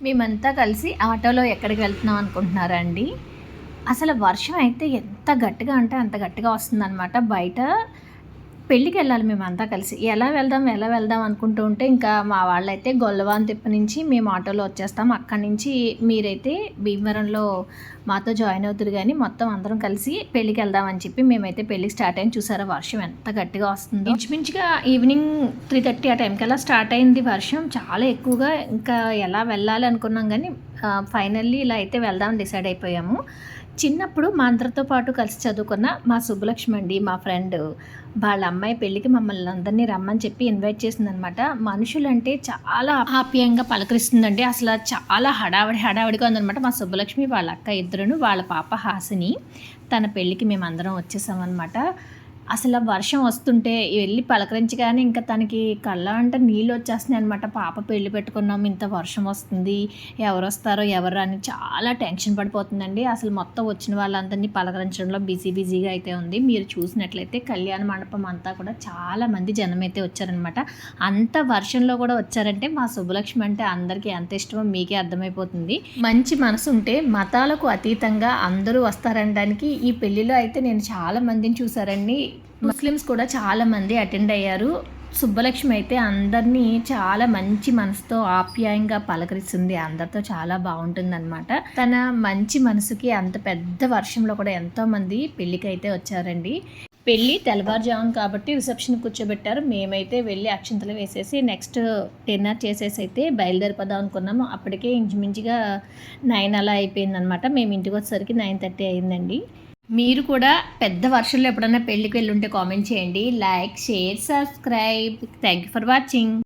మేమంతా కలిసి ఆటోలో ఎక్కడికి వెళ్తున్నాం అనుకుంటున్నారా అండి అసలు వర్షం అయితే ఎంత గట్టిగా అంటే అంత గట్టిగా వస్తుందన్నమాట. బయట పెళ్ళికి వెళ్ళాలి మేమంతా కలిసి. ఎలా వెళ్దాం ఎలా వెళ్దాం అనుకుంటూ ఉంటే ఇంకా మా వాళ్ళైతే గొల్లవాన్ తిప్ప నుంచి మేము ఆటోలో వచ్చేస్తాం. అక్కడి నుంచి మీరైతే భీమవరంలో మాతో జాయిన్ అవుతారు కానీ మొత్తం అందరం కలిసి పెళ్ళికి వెళ్దామని చెప్పి మేమైతే పెళ్ళికి స్టార్ట్ అయింది చూసారా వర్షం ఎంత గట్టిగా వస్తుంది. ఇంచుమించుగా ఈవినింగ్ త్రీ థర్టీ ఆ టైంకి అలా స్టార్ట్ అయింది వర్షం. చాలా ఎక్కువగా ఇంకా ఎలా వెళ్ళాలి అనుకున్నాం కానీ ఫైనల్లీ ఇలా అయితే వెళ్దాం డిసైడ్ అయిపోయాము. చిన్నప్పుడు మా అందరితో పాటు కలిసి చదువుకున్న మా సుబ్బలక్ష్మి అండి మా ఫ్రెండ్. వాళ్ళ అమ్మాయి పెళ్ళికి మమ్మల్ని అందరినీ రమ్మని చెప్పి ఇన్వైట్ చేసిందనమాట. మనుషులంటే చాలా ఆప్యాయంగా పలకరిస్తుందండి. అసలు చాలా హడావిడి హడావిడిగా ఉందనమాట మా సుబ్బలక్ష్మి వాళ్ళ అక్క ఇద్దరును వాళ్ళ పాప హాసిని. తన పెళ్ళికి మేము అందరం వచ్చేసామన్నమాట అసలు వర్షం వస్తుంటే వెళ్ళి పలకరించగానే ఇంకా తనకి కళ్ళ అంటే నీళ్ళు వచ్చేస్తున్నాయి అనమాట పాప పెళ్ళి పెట్టుకున్నాం ఇంత వర్షం వస్తుంది ఎవరు వస్తారో ఎవరు అని చాలా టెన్షన్ పడిపోతుందండి. అసలు మొత్తం వచ్చిన వాళ్ళందరినీ పలకరించడంలో బిజీ బిజీగా అయితే ఉంది. మీరు చూసినట్లయితే కళ్యాణ మండపం అంతా కూడా చాలా మంది జనం అయితే వచ్చారనమాట అంత వర్షంలో కూడా వచ్చారంటే మా శుభలక్ష్మి అంటే అందరికీ ఎంత ఇష్టమో మీకే అర్థమైపోతుంది. మంచి మనసు ఉంటే మతాలకు అతీతంగా అందరూ వస్తారనడానికి ఈ పెళ్ళిలో అయితే నేను చాలా మందిని చూసారండి ముస్లిమ్స్ కూడా చాలా మంది అటెండ్ అయ్యారు. సుబ్బలక్ష్మి అయితే అందరినీ చాలా మంచి మనసుతో ఆప్యాయంగా పలకరిస్తుంది. అందరితో చాలా బాగుంటుంది అనమాట తన మంచి మనసుకి అంత పెద్ద వర్షంలో కూడా ఎంతో మంది పెళ్ళికి అయితే వచ్చారండి. పెళ్ళి తెల్లవారుజామున కాబట్టి రిసెప్షన్ కూర్చోబెట్టారు. మేమైతే వెళ్ళి అక్షంతలు వేసేసి నెక్స్ట్ డిన్నర్ చేసేసి అయితే బయలుదేరిపోదాం అనుకున్నాము. అప్పటికే ఇంచుమించుగా నైన్ అలా అయిపోయిందనమాట మేము ఇంటికి వచ్చేసరికి నైన్ థర్టీ అయిందండి. మీరు కూడా పెద్ద వర్షంలో ఎప్పుడైనా పెళ్ళికి వెళ్ళుంటే కామెంట్ చేయండి. Like share subscribe thank you for watching